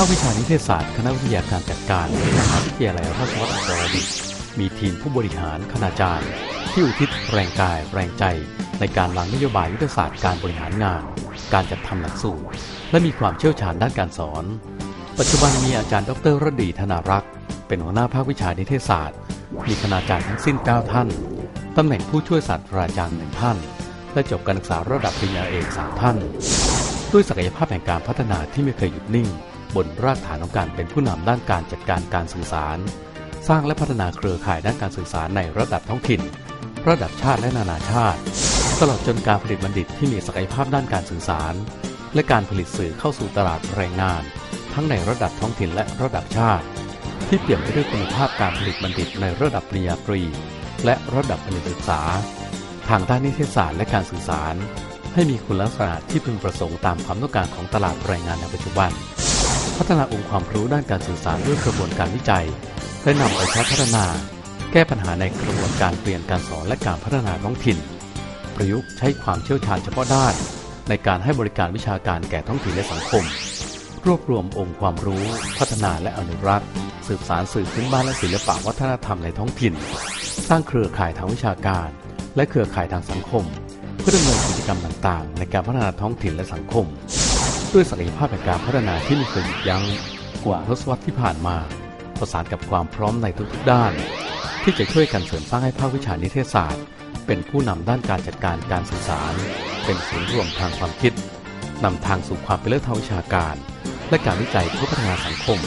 ภาควิชานิเทศศาสตร์ คณะวิทยาการจัดการมหาวิทยาลัยราชภัฏอุตรดิตถ์มีทีมผู้บริหารคณาจารย์ ที่อุทิศแรงกายแรงใจ ในการวางนโยบายยุทธศาสตร์การบริหารงาน การจัดทำหลักสูตร และมีความเชี่ยวชาญด้านการสอน ปัจจุบันมีอาจารย์ดรรดีธนารักษ์ เป็นหัวหน้าภาควิชานิเทศศาสตร์ มีคณาจารย์ทั้งสิ้น 9 ท่าน ตำแหน่งผู้ช่วยศาสตราจารย์หนึ่งท่าน และจบการศึกษาระดับปริญญาเอกสามท่าน ด้วยศักยภาพแห่งการพัฒนาที่ไม่เคยหยุดนิ่ง บนรากฐานของการเป็นผู้นำด้านการจัดการการสื่อสาร สร้างและพัฒนาเครือข่ายด้านการสื่อสารในระดับท้องถิ่น ระดับชาติและนานาชาติ ตลอดจนการผลิตบัณฑิตที่มีศักยภาพด้านการสื่อสาร และการผลิตสื่อเข้าสู่ตลาดแรงงาน ทั้งในระดับท้องถิ่นและระดับชาติ ที่เปี่ยมไปด้วยคุณภาพการผลิตบัณฑิตในระดับปริญญาตรี และระดับบัณฑิตศึกษา ทางด้านนิเทศศาสตร์และการสื่อสารให้มีคุณลักษณะที่พึงประสงค์ตามความต้องการของตลาดแรงงานในปัจจุบัน พัฒนาองค์ความรู้ด้านการสื่อสารด้วยกระบวนการวิจัย และนำไปใช้พัฒนา แก้ปัญหาในกระบวนการเปลี่ยนการสอนและการพัฒนาท้องถิ่น ประยุกต์ใช้ความเชี่ยวชาญเฉพาะด้าน ในการให้บริการวิชาการแก่ท้องถิ่นและสังคม รวบรวมองค์ความรู้ พัฒนาและอนุรักษ์สืบสารสื่อพื้นบ้านและศิลปะวัฒนธรรมในท้องถิ่น สร้างเครือข่ายทางวิชาการ และเครือข่ายทางสังคม เพื่อดำเนินกิจกรรมต่างๆ ในการพัฒนาท้องถิ่นและสังคม ด้วยศักยภาพแห่งการพัฒนาที่ไม่เคยหยุดยั้งกว่าทศวรรษที่ผ่านมา ประสานกับความพร้อมในทุกๆด้าน ที่จะช่วยกันเสริมสร้างให้ภาควิชานิเทศศาสตร์ เป็นผู้นำด้านการจัดการการสื่อสาร เป็นศูนย์รวมทางความคิดนำทางสู่ความเป็นเลิศทางวิชาการ และการวิจัยเพื่อพัฒนาสังคม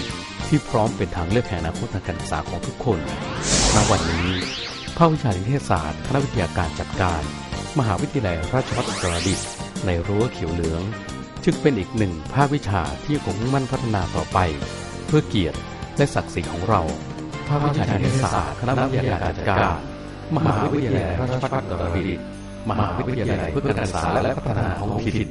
ที่พร้อมเป็นทางเลือกแห่งอนาคตทางการศึกษาของทุกคนณวันนี้ภาควิชานิเทศศาสตร์ คณะวิทยาการจัดการ มหาวิทยาลัยราชภัฏอุตรดิตถ์ในรั้วเขียวเหลือง จึงเป็นอีกหนึ่งภาควิชาที่คงมั่นพัฒนาต่อไป เพื่อเกียรติและศักดิ์ศรีของเรา ภาควิชานิเทศาสตร์คณะวิทยาการจัดการ มหาวิทยาลัยราชภัฏตรดิตถ์มหาวิทยาลัยเพื่อการศึกษาและพัฒนาท้องถิ่น